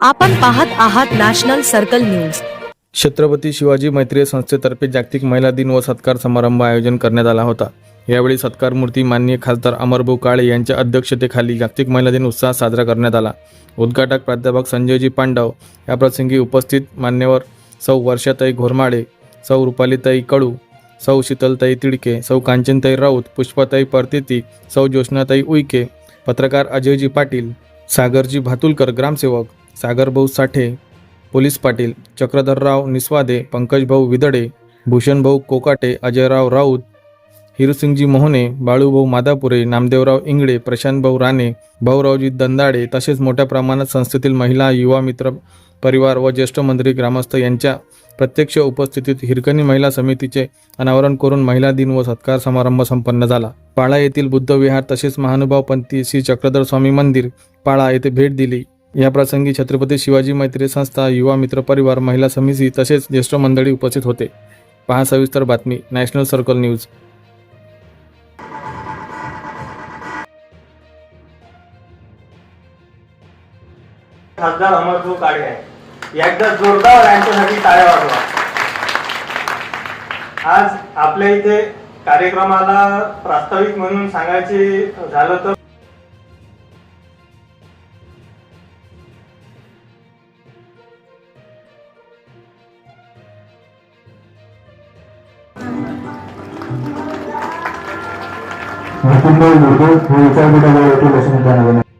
आपण पाहत आहात national circle news. Chhatrapati Shivaji मैत्री संस्थेतर्फे जागतिक महिला दिन व सत्कार समारंभ आयोजन करण्यात आला होता. यावेळी सत्कार मूर्ती माननीय खासदार अमरभाऊ काळे यांच्या अध्यक्षतेखाली जागतिक महिला दिन उत्साहात साजरा करण्यात आला. उद्घाटक प्राध्यापक संजयजी पांडव याप्रसंगी उपस्थित मान्यवर सौ वर्षाताई घोरमाडे सौ रुपालीताई कडू सौ शीतलताई तिडके सौ कांचनताई राऊत पुष्पाताई परतेती सौ ज्योत्स्नाताई उईके पत्रकार अजयजी पाटील सागरजी भातुलकर ग्रामसेवक सागरभाऊ साठे पोलीस पाटील चक्रधरराव निस्वादे पंकजभाऊ विदडे भूषणभाऊ कोकाटे अजयराव राऊत हिरुसिंगजी मोहने बाळूभाऊ मादापुरे नामदेवराव इंगळे प्रशांतभाऊ राणे भाऊरावजी दंदाडे तसेच मोठ्या प्रमाणात संस्थेतील महिला युवा मित्र परिवार व ज्येष्ठ मंत्री ग्रामस्थ यांच्या प्रत्यक्ष उपस्थितीत हिरकणी महिला समितीचे अनावरण करून महिला दिन व सत्कार समारंभ संपन्न झाला. पाळा येथील बुद्ध विहार तसेच महानुभाव पंथी श्री चक्रधर स्वामी मंदिर पाळा येथे भेट दिली. या प्रसंगी छत्रपती शिवाजी मैत्री संस्था युवा मित्र परिवार महिला समिती तसेच ज्येष्ठ मंडळी उपस्थित होते. पहा सविस्तर बातमी नॅशनल सर्कल न्यूज. खासदार अमरभाऊ काळे आहे एकदा जोरदार यांच्यासाठी टाळ्या वाजवा. आज आपल्या इथे कार्यक्रमाला प्रास्ताविक म्हणून सांगायचे झालं तर नितीन भाऊ मुरगुड हे विचारपीठावर येथील वसंत